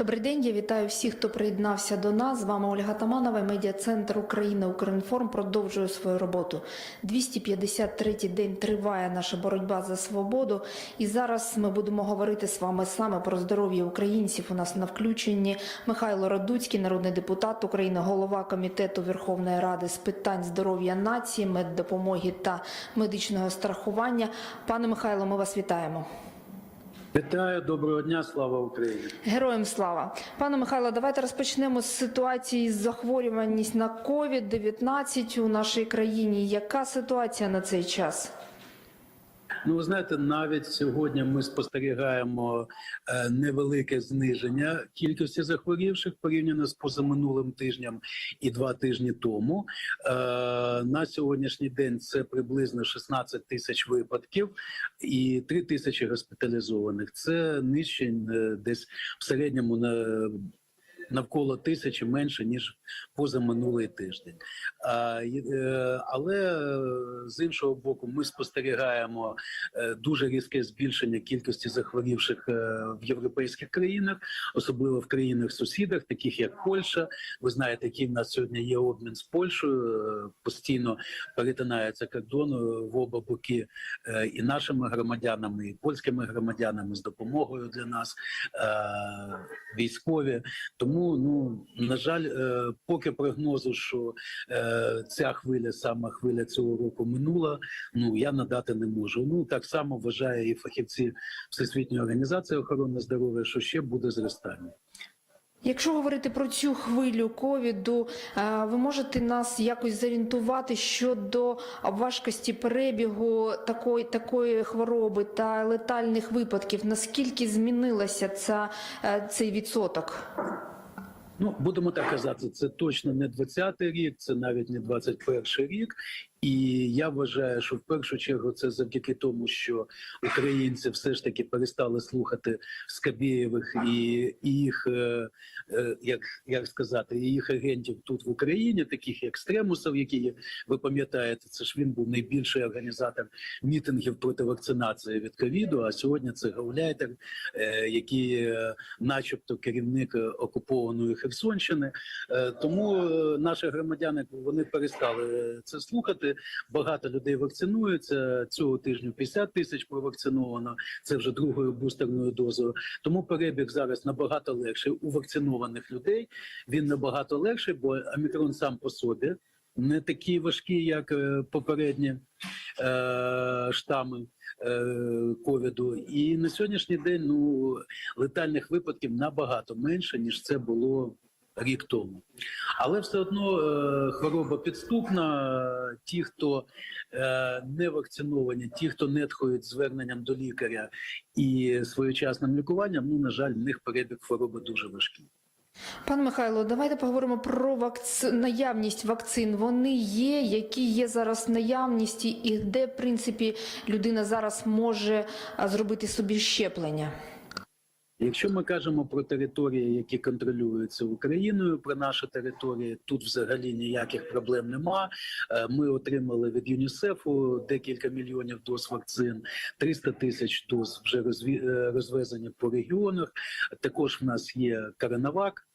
Добрий день, я вітаю всіх, хто приєднався до нас. З вами Ольга Таманова, медіа-центр України Укрінформ продовжує свою роботу. 253-й день триває наша боротьба за свободу. І зараз ми будемо говорити з вами саме про здоров'я українців. У нас на включенні Михайло Радуцький, народний депутат України, голова комітету Верховної Ради з питань здоров'я нації, меддопомоги та медичного страхування. Пане Михайло, ми вас вітаємо. Вітаю, доброго дня, слава Україні. Героям слава, пане Михайло, давайте розпочнемо з ситуації з захворюваність на COVID-19 у нашій країні. Яка ситуація на цей час? Ну, ви знаєте, навіть сьогодні ми спостерігаємо е, невелике зниження кількості захворівших порівняно з позаминулим тижнем і два тижні тому. Е, На сьогоднішній день це приблизно 16 тисяч випадків і 3 тисячі госпіталізованих. Це нижче е, десь в середньому на навколо тисячі менше ніж позаминулий тиждень. Е, але е, з іншого боку, ми спостерігаємо е, дуже різке збільшення кількості захворівших в європейських країнах, особливо в країнах-сусідах, таких як Польща. Ви знаєте, який в нас сьогодні є обмін з Польщею. Постійно перетинається кордон в оба боки і нашими громадянами, і польськими громадянами з допомогою для нас військові. Тому ну на жаль, е, поки прогнозу, що е, ця хвиля, саме хвиля цього року минула, ну я надати не можу. Ну так само вважає і фахівці Всесвітньої організації охорони здоров'я, що ще буде зростання. Якщо говорити про цю хвилю ковіду, е, ви можете нас якось зорієнтувати щодо важкості перебігу такої такої хвороби та летальних випадків? Наскільки змінилася ця е, цей відсоток? Ну будемо так казати, це точно не 20-й рік, це навіть не 21-й рік. І я вважаю, що в першу чергу це завдяки тому, що українці все ж таки перестали слухати Скабєєвих і, їх, е, е, як, як сказати, їх агентів тут в Україні, таких як Стремусов, які ви пам'ятаєте, це ж він був найбільший організатор мітингів проти вакцинації від ковіду. А сьогодні це Гауляйтер, е, який, начебто, керівник окупованої Херсонщини. Тому наші громадяни вони перестали це слухати. Багато людей вакцинуються цього тижня. 50 тисяч провакциновано. Це вже другою бустерною дозою. Тому перебіг зараз набагато легший у вакцинованих людей. Він набагато легший, бо омікрон сам по собі не такий важкий, як е, попередні е, штами е, ковіду. І на сьогоднішній день ну летальних випадків набагато менше ніж це було рік тому. Але все одно е, хвороба підступна. Ті, хто е, не вакциновані, ті, хто не тхають зверненням до лікаря і своєчасним лікуванням, ну на жаль, в них перебіг хвороби дуже важкий. Пане Михайло, давайте поговоримо про вакци... наявність вакцин. Вони є, які є зараз в наявності, і де, в принципі, людина зараз може зробити собі щеплення. Якщо ми кажемо про території, які контролюються Україною, про наші території, тут взагалі ніяких проблем нема. Е, Ми отримали від ЮНІСЕФу декілька мільйонів доз вакцин, 300 тисяч доз вже е, розвезені по регіонах. Також в нас є Коронавак.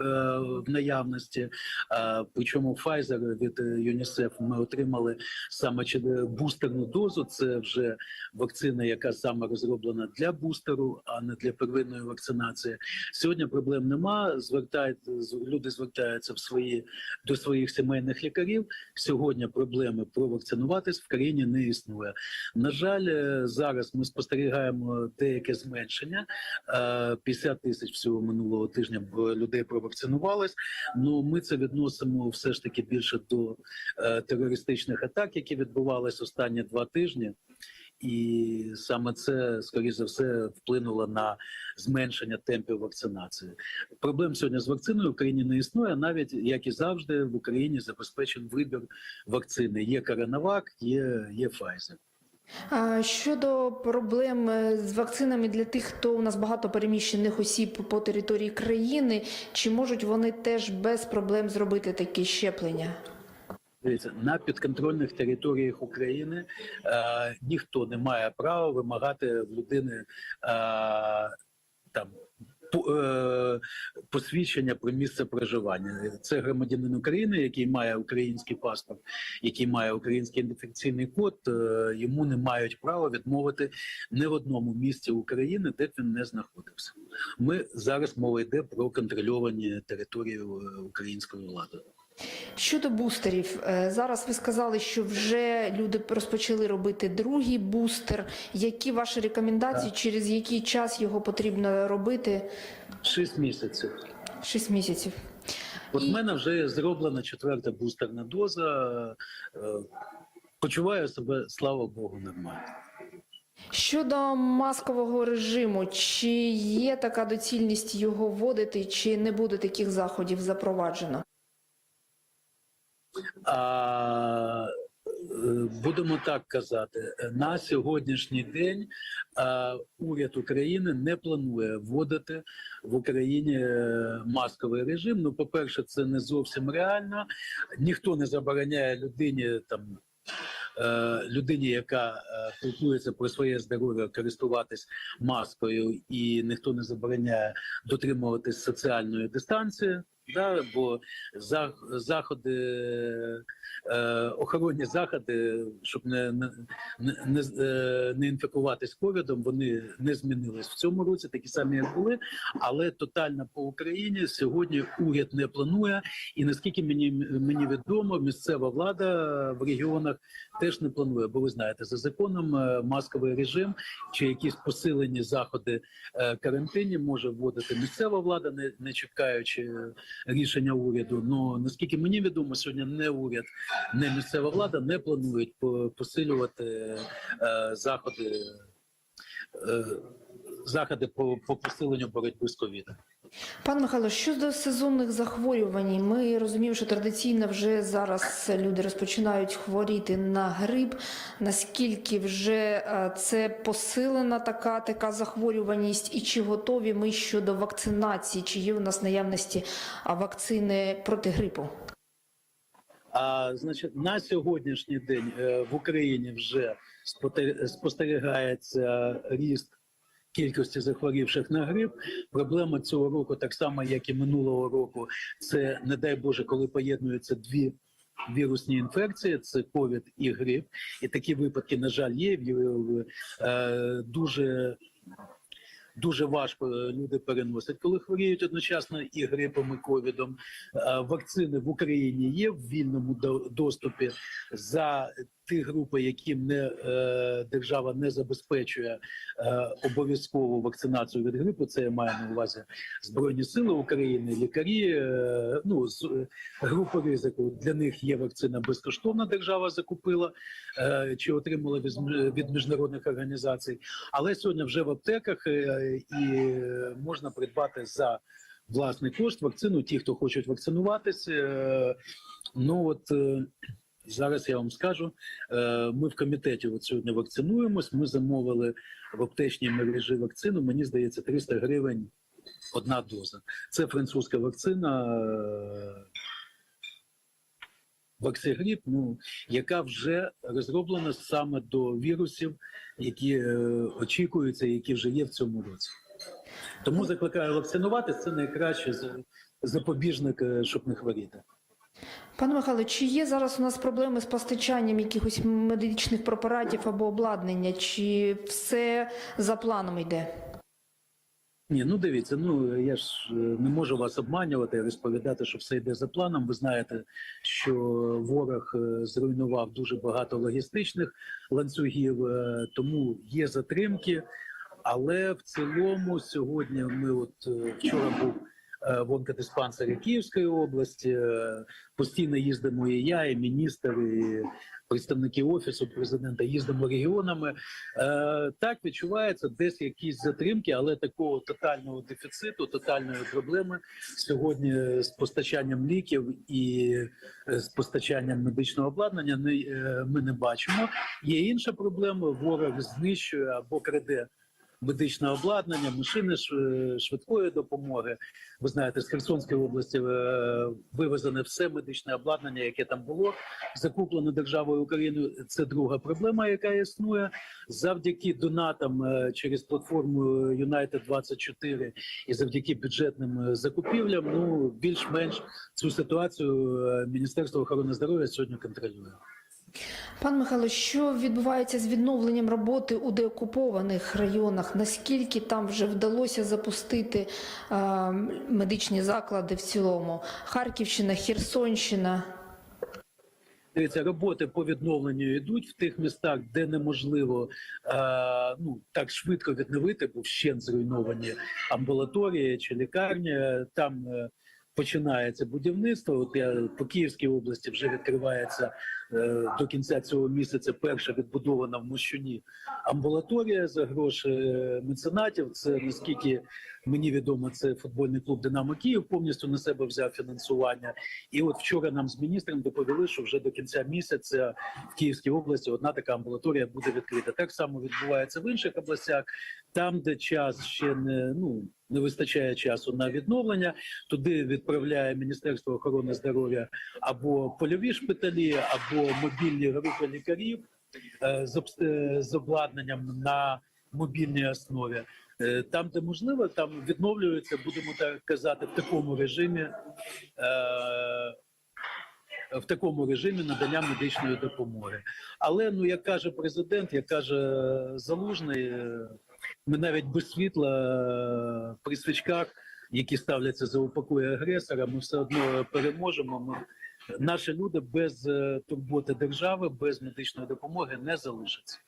Е, В наявності, Е, причому Pfizer від ЮНІСЕФ ми отримали саме е, бустерну дозу. Це вже вакцина, яка саме розроблена для бустеру, а не для первинної вакцинації. Сьогодні проблем нема. Звертають люди звертаються в свої до своїх сімейних лікарів. Сьогодні проблеми провакцинуватись в країні не існує. На жаль, зараз ми спостерігаємо деяке зменшення. Е, 50 тисяч всього минулого тижня людей провакцинувались. Ну ми це відносимо все ж таки більше до е, терористичних атак, які відбувалися останні два тижні. І саме це, скоріш за все, вплинуло на зменшення темпів вакцинації. Проблем сьогодні з вакциною в Україні не існує. Навіть як і завжди, в Україні забезпечен вибір вакцини. Є Коронавак, є, є Pfizer. Щодо проблем е, з вакцинами для тих, хто у нас багато переміщених осіб по території країни, чи можуть вони теж без проблем зробити такі щеплення? На підконтрольних територіях України е, ніхто не має права вимагати в людини е, там посвідчення про місце проживання. Це громадянин України, який має український паспорт, який має український ідентифікаційний код. е, Йому не мають права відмовити не в одному місці України, де б він не знаходився. Ми зараз мова йде про контрольовані території е, української влади. Щодо бустерів, е, зараз ви сказали, що вже люди розпочали робити другий бустер. Які ваші рекомендації, через який час його потрібно робити? Шість місяців. Шість місяців. От в І- мене вже зроблена четверта бустерна доза. Е, Почуваю себе, слава Богу, нормально. Щодо маскового режиму, чи є така доцільність його вводити, чи не буде таких заходів запроваджено? А, е, будемо так казати, на сьогоднішній день уряд України не планує вводити в Україні е, масковий режим. Ну, по-перше, це не зовсім реально. Ніхто не забороняє людині там. е, Людині, яка піклується про своє здоров'я, користуватись маскою, і ніхто не забороняє дотримуватись соціальної дистанції, да, бо заходи, е, охоронні заходи, щоб не, не, не, не, е, інфікуватись ковідом, вони не змінились в цьому році, такі самі як були. Але тотально по Україні сьогодні уряд не планує. І наскільки мені мені відомо, місцева влада в регіонах теж не планує. Бо ви знаєте, за законом е, масковий режим чи якісь посилені заходи е, карантині може вводити місцева влада, не, не чекаючи рішення уряду. Ну наскільки мені відомо, сьогодні не уряд, не місцева влада не планують по- посилювати е, заходи. Е, Заходи по, по посиленню боротьби з ковідом. Пан Михайло, щодо сезонних захворювань, ми розуміємо, що традиційно вже зараз люди розпочинають хворіти на грип. Наскільки вже е, це посилена така така захворюваність, і чи готові ми щодо вакцинації? Чи є у нас наявності вакцини проти грипу? А значить, на сьогоднішній день е, в Україні вже спостерігається ріст кількості захворівших на грип. Проблема цього року, так само як і минулого року, це не дай Боже, коли поєднуються дві. Вірусні інфекції це ковід і грип, і такі випадки, на жаль, є. Е, Дуже дуже важко е, люди переносять, коли хворіють одночасно і грипом, і ковідом. Е, Вакцини в Україні є в вільному до- доступі за ті групи, яким не е, держава не забезпечує е, обов'язкову вакцинацію від грипу. Це я маю на увазі збройні сили України, лікарі. е, ну з групи ризику для них є вакцина безкоштовна. Держава закупила чи отримала від, міжнародних організацій. Але сьогодні вже в аптеках і можна придбати за власний кошт вакцину. Ті, хто хочуть вакцинуватися. Ну от зараз я вам скажу. е, Ми в комітеті от сьогодні вакцинуємось. Ми замовили в аптечній мережі вакцину. Мені здається, 300 гривень одна доза. Це французька вакцина. е, Ваксигріп, ну яка вже розроблена саме до вірусів, які е, очікуються, які вже є в цьому році. Тому закликаю вакцинуватися, це найкраще запобіжник, щоб не хворіти. Пане Михайло, чи є зараз у нас проблеми з постачанням якихось медичних препаратів або обладнання? Чи все за планом йде? Ні, ну дивіться, ну я ж е, не можу вас обманювати, розповідати, що все йде за планом. Ви знаєте, що ворог е, зруйнував дуже багато логістичних ланцюгів, е, тому є затримки. Але в цілому сьогодні ми, от вчора був в онкодиспансері Київської області. е, Постійно їздимо і я, і міністр, і представники офісу президента. Їздимо регіонами. Е, Так відчувається десь якісь затримки, але такого тотального дефіциту, тотальної проблеми сьогодні з постачанням ліків і е, з постачанням медичного обладнання е, ми не бачимо. Є інша проблема: ворог знищує або краде медичне обладнання, машини швидкої допомоги. Ви знаєте, з Херсонської області е, вивезене все медичне обладнання, яке там було, закуплено державою України. Це друга проблема, яка існує завдяки донатам е, через платформу United 24 і завдяки бюджетним е, закупівлям. Ну більш-менш цю ситуацію е, Міністерство охорони здоров'я сьогодні контролює. Пан Михайло, що відбувається з відновленням роботи у деокупованих районах? Наскільки там вже вдалося запустити е, медичні заклади в цілому? Харківщина, Херсонщина. Дивіться, роботи по відновленню йдуть в тих містах, де неможливо е, ну так швидко відновити, бо вщент зруйновані амбулаторії чи лікарні. Там е, починається будівництво. От я по Київській області вже відкривається до кінця цього місяця. Перша відбудована в Мощуні амбулаторія за гроші е, меценатів. Це наскільки мені відомо, це футбольний клуб Динамо Київ повністю на себе взяв фінансування. І от вчора нам з міністром доповіли, що вже до кінця місяця в Київській області одна така амбулаторія буде відкрита. Так само відбувається в інших областях, там, де час ще не ну не вистачає часу на відновлення. Туди відправляє Міністерство охорони здоров'я або польові шпиталі, або мобільні групи лікарів е, е, з обладнанням на мобільній основі. Е, Там, де можливо, там відновлюється, будемо так казати, в такому режимі. В такому режимі надання медичної допомоги, але ну як каже президент, як каже Залужний, ми навіть без світла при свічках, які ставляться за упокої агресора, ми все одно переможемо. Ми наші люди без е, турботи держави, без медичної допомоги не залишаться.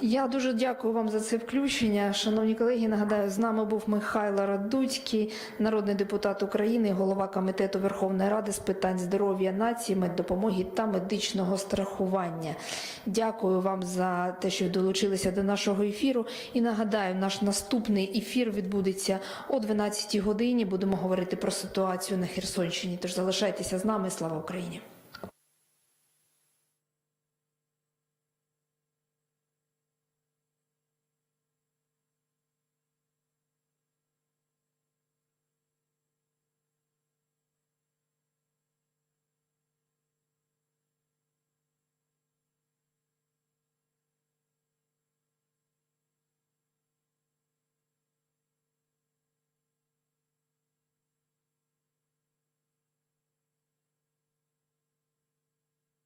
Я дуже дякую вам за це включення. Шановні колеги, нагадаю, з нами був Михайло Радуцький, народний депутат України, голова комітету Верховної Ради з питань здоров'я нації, меддопомоги та медичного страхування. Дякую вам за те, що долучилися до нашого ефіру. І нагадаю, наш наступний ефір відбудеться о 12 годині. Будемо говорити про ситуацію на Херсонщині. Тож залишайтеся з нами. Слава Україні!